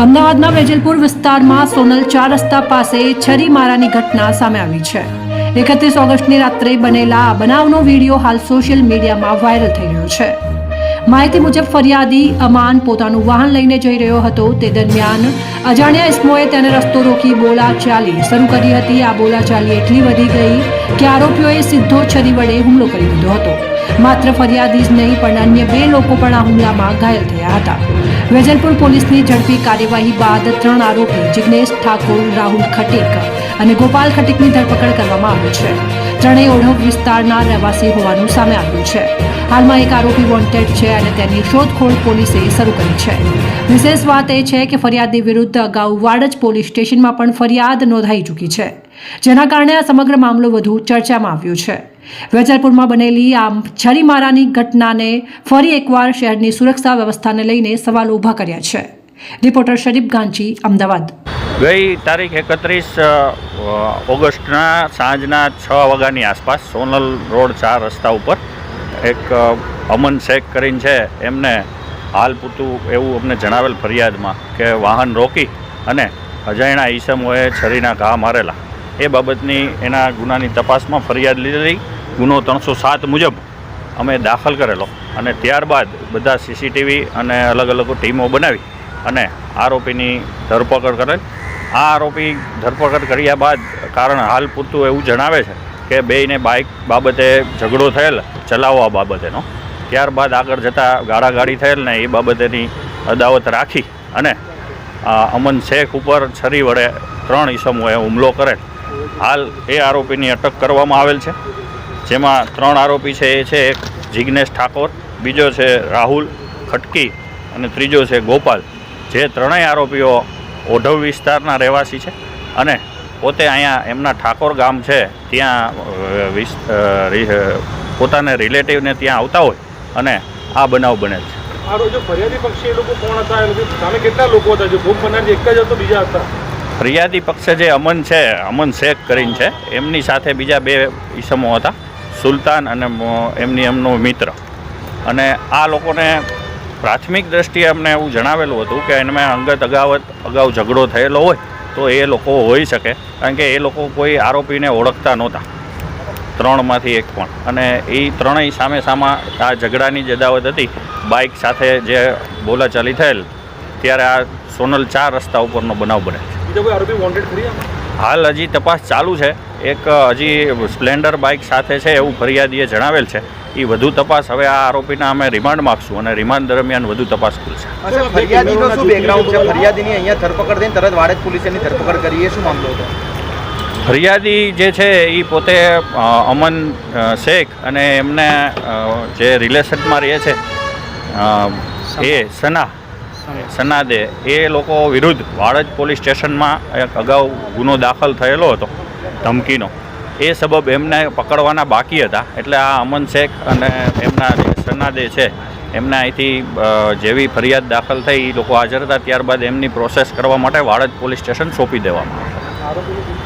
અમદાવાદના વેજલપુર વિસ્તારમાં સોનલ ચાર રસ્તા પાસે છરી મારાની ઘટના સામે આવી છે. એકત્રીસ ઓગસ્ટની રાત્રે બનેલા આ બનાવનો વીડિયો હાલ સોશિયલ મીડિયામાં વાયરલ થઈ રહ્યો છે. માહિતી મુજબ ફરિયાદી અમાન પોતાનું વાહન લઈને જઈ રહ્યો હતો. તે દરમિયાન અજાણ્યા ઇસ્મોએ તેને રસ્તો રોકી બોલા ચાલી શરૂ કરી હતી. આ બોલાચાલી એટલી વધી ગઈ કે આરોપીઓએ સીધો છરી વડે હુમલો કરી દીધો હતો. માત્ર ફરિયાદી જ નહીં, પણ અન્ય બે લોકો પણ આ હુમલામાં ઘાયલ થયા હતા. વેજલપુર પોલીસની ઝડપી કાર્યવાહી બાદ ત્રણ આરોપી, જિગ્નેશ ઠાકોર, રાહુલ ખટીક અને ગોપાલ ખટીકની ધરપકડ કરવામાં આવી છે. ત્રણેય ઓઢવ વિસ્તારના રહેવાસી હોવાનું સામે આવ્યું છે. હાલમાં એક આરોપી વોન્ટેડ છે અને તેની શોધખોળ પોલીસે શરૂ કરી છે. વિશેષ વાત એ છે કે ફરિયાદી વિરુદ્ધ અગાઉ વાડજ પોલીસ સ્ટેશનમાં પણ ફરિયાદ નોંધાઈ ચૂકી છે, જેના કારણે આ સમગ્ર મામલો વધુ ચર્ચામાં આવ્યો છે. વેજલપુરમાં બનેલી આ છરીમારાની ઘટનાને ફરી એકવાર શહેરની સુરક્ષા વ્યવસ્થાને લઈને સવાલો ઊભા કર્યા છે. રિપોર્ટર શરીફ ગાંચી, અમદાવાદ. ગઈ તારીખ એકત્રીસ ઓગસ્ટના સાંજના છ વાગ્યાની આસપાસ સોનલ રોડ ચાર રસ્તા ઉપર એક અમન શેખ કરીને છે. એમને હાલ પૂરતું એવું અમને જણાવેલ ફરિયાદમાં કે વાહન રોકી અને અજાણ્યા ઈસમોએ છરીના ઘા મારેલા. એ બાબતની એના ગુનાની તપાસમાં ફરિયાદ લીધેલી. ગુનો ત્રણસો સાત મુજબ અમે દાખલ કરેલો. અને ત્યારબાદ બધા સીસીટીવી અને અલગ અલગ ટીમો બનાવી અને આરોપીની ધરપકડ કરેલ. આ આરોપી ધરપકડ કર્યા બાદ કારણ હાલ પૂરતું એવું જણાવે છે કે બેયને બાઇક બાબતે ઝઘડો થયેલ, ચલાવવા બાબતેનો. ત્યારબાદ આગળ જતાં ગાળાગાળી થયેલ ને એ બાબતેની અદાવત રાખી અને અમન શેખ ઉપર છરી વડે ત્રણ ઈસમોએ હુમલો કરેલ. હાલ એ આરોપીની અટક કરવામાં આવેલ છે. જેમાં ત્રણ આરોપી છે એ છે એક જિગ્નેશ ઠાકોર બીજો છે રાહુલ ખટકી અને ત્રીજો છે ગોપાલ. જે ત્રણેય આરોપીઓ ઓઢવ વિસ્તારના રહેવાસી છે અને પોતે અહીંયા એમના ઠાકોર ગામ છે ત્યાં પોતાને રિલેટિવને ત્યાં આવતા હોય અને આ બનાવ બને છે. ફરિયાદી પક્ષે જે અમન છે અમન શેખ કરીને છે એમની સાથે બીજા બે ઈસમો હતા. સુલતાન અને એમની એમનો મિત્ર. અને આ લોકોને પ્રાથમિક દ્રષ્ટિએ અમને એવું જણાવેલું હતું કે એમાં અંગત અગાવત અગાઉ ઝઘડો થયેલો હોય, તો એ લોકો હોઈ શકે, કારણ કે એ લોકો કોઈ આરોપીને ઓળખતા નહોતા. ત્રણમાંથી એક પણ. અને એ ત્રણેય સામે સામા આ ઝઘડાની જદાવત હતી. બાઇક સાથે જે બોલાચાલી થયેલ, ત્યારે આ સોનલ ચાર રસ્તા ઉપરનો બનાવ બને છે હાલ હજી તપાસ ચાલુ છે. એક હજી સ્પ્લેન્ડર બાઇક સાથે છે એવું ફરિયાદીએ જણાવેલ છે. એ વધુ તપાસ હવે આ આરોપીના અમે રિમાન્ડ માગશું અને રિમાન્ડ દરમિયાન વધુ તપાસ ખુલશે. ફરિયાદીનો શું બેકગ્રાઉન્ડ છે? ફરિયાદીની અહીંયા ધરપકડ થઈને તરત વાડજ પોલીસે એની ધરપકડ કરી એ શું મામલો હતો? ફરિયાદી જે છે એ પોતે અમન શેખ અને એમને જે રિલેશનમાં રહે છે એ સના સનાદે એ લોકો વિરુદ્ધ વાડજ પોલીસ સ્ટેશનમાં એક અગાઉ ગુનો દાખલ થયેલો હતો, ધમકીનો. એ સબબ એમને પકડવાના બાકી હતા. એટલે આ અમન શેખ અને એમના સનાદે છે, એમને અહીંથી જેવી ફરિયાદ દાખલ થઈ એ લોકો હાજર હતા. ત્યારબાદ એમની પ્રોસેસ કરવા માટે વાડજ પોલીસ સ્ટેશન સોંપી દેવામાં